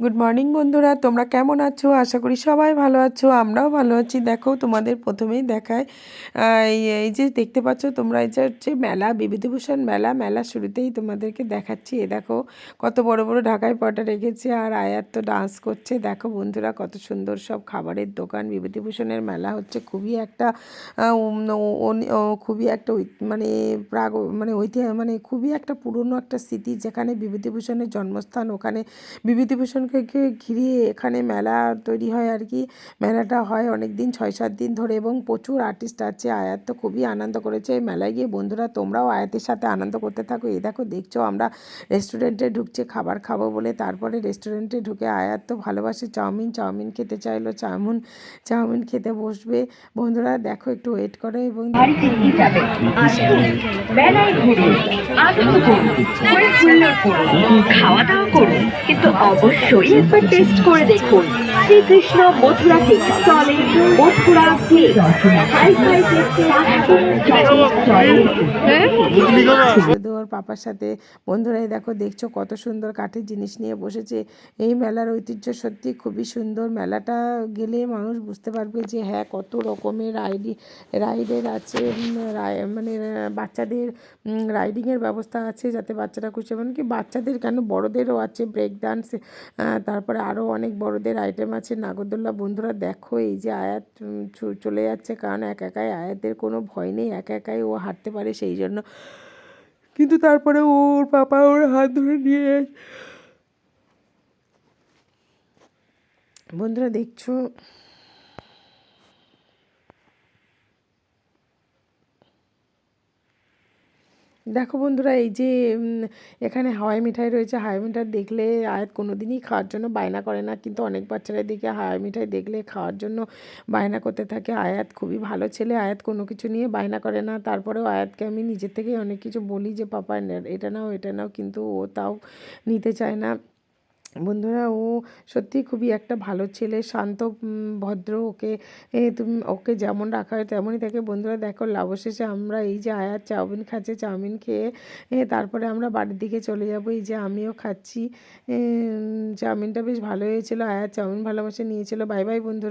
Good morning বন্ধুরা। তোমরা কেমন আছো? আশা করি সবাই ভালো আছো, আমরাও ভালো আছি। দেখো, তোমাদের প্রথমেই দেখায় এই যে দেখতে পাচ্ছ তোমরা, এই যে হচ্ছে মেলা, বিভূতিভূষণ মেলা। মেলা শুরুতেই তোমাদেরকে দেখাচ্ছি। এ দেখো, কত বড় বড় ঢাকায় পটা রেখেছে আর আয়াত তো ডান্স করছে। দেখো বন্ধুরা, কত সুন্দর সব খাবারের দোকান। বিভূতিভূষণের মেলা হচ্ছে খুবই একটা খুবই একটা মানে প্রাগ মানে ঐতিহাসিক মানে খুবই একটা পুরনো একটা স্মৃতি যেখানে বিভূতিভূষণের জন্মস্থান, ওখানে বিভূতিভূষণকে কে- ঘিরে এখানে মেলা তৈরি হয় আর কি। মেলাটা হয় অনেক দিন ছয় সাত দিন ধরে এবং প্রচুর আর্টিস্ট আছে। আয়াত তো খুবই আনন্দ করেছে এই মেলায় গিয়ে। বন্ধুরা, তোমরাও আয়াতের সাথে আনন্দ করতে থাকো। এই দেখো, দেখছ আমরা রেস্টুরেন্টে ঢুকছে, খাবার খাব বলে। তারপরে রেস্টুরেন্টে ঢুকে আয়াত তো ভালোবাসে। চাউমিন চাউমিন খেতে চাইলো। চাউমিন চাউমিন খেতে বসবে। বন্ধুরা, দেখো একটু ওয়েট করো এবং খাওয়া দাওয়া করুন। কিন্তু অবশ্যই একবার টেস্ট করে দেখুন। শ্রীকৃষ্ণ মথুরা কেক স্টলে মথুরা কেক হাই ফাই ওর পাপার সাথে বন্ধুরাই দেখো দেখছ কত সুন্দর কাঠের জিনিস নিয়ে বসেছে। এই মেলার ঐতিহ্য সত্যি খুবই সুন্দর। মেলাটা গেলে মানুষ বুঝতে পারবে যে হ্যাঁ কত রকমের রাইডি রাইডের আছে রাই- মানে বাচ্চাদের রাইডিংয়ের ব্যবস্থা আছে যাতে বাচ্চারা খুশি এমনকি বাচ্চাদের কেন? বড়দেরও আছে ব্রেক ডান্স তারপরে আরও অনেক বড়দের আইটেম আছে। নাগরদোল্লা, বন্ধুরা দেখো, এই যে আয়াত চলে যাচ্ছে, কারণ এক একাই আয়াতের কোনো ভয় নেই, এক একাই ও হাঁটতে পারে সেই জন্য। কিন্তু তারপরে ওর পাপা ওর হাত ধরে নিয়ে বন্ধুরা দেখছ দেখো বন্ধুরা, এই যে এখানে হাওয়াই মিঠাই রয়েছে। হাওয়াই মিঠাই দেখলে আয়াত কোনো দিনই খাওয়ার জন্য বায়না করে না। কিন্তু অনেক বাচ্চারা দেখে হাওয়াই মিঠাই দেখলে খাওয়ার জন্য বায়না করতে থাকে। আয়াত খুবই ভালো ছেলে। আয়াত কোনো কিছু নিয়ে বায়না করে না। তারপরেও আয়াতকে আমি নিজের থেকেই অনেক কিছু বলি যে, পাপা এটা নাও এটা নাও। কিন্তু ও তাও নিতে চায় না। বন্ধুরা, ও সত্যি খুবই একটা ভালো ছেলে, শান্ত ভদ্র, ওকে তুমি, ওকে যেমন রাখা হয় তেমনই থাকে বন্ধুরা, দেখো অবশেষে আমরা এই যে আয়ার চাউমিন খাচ্ছে, চাউমিন খেয়ে তারপরে আমরা বাড়ির দিকে চলে যাব। এই যে আমিও খাচ্ছি চাউমিনটা বেশ ভালো হয়েছিল, আয়ার চাউমিন ভালোবাসে নিয়েছিল। বাই বাই বন্ধুরা।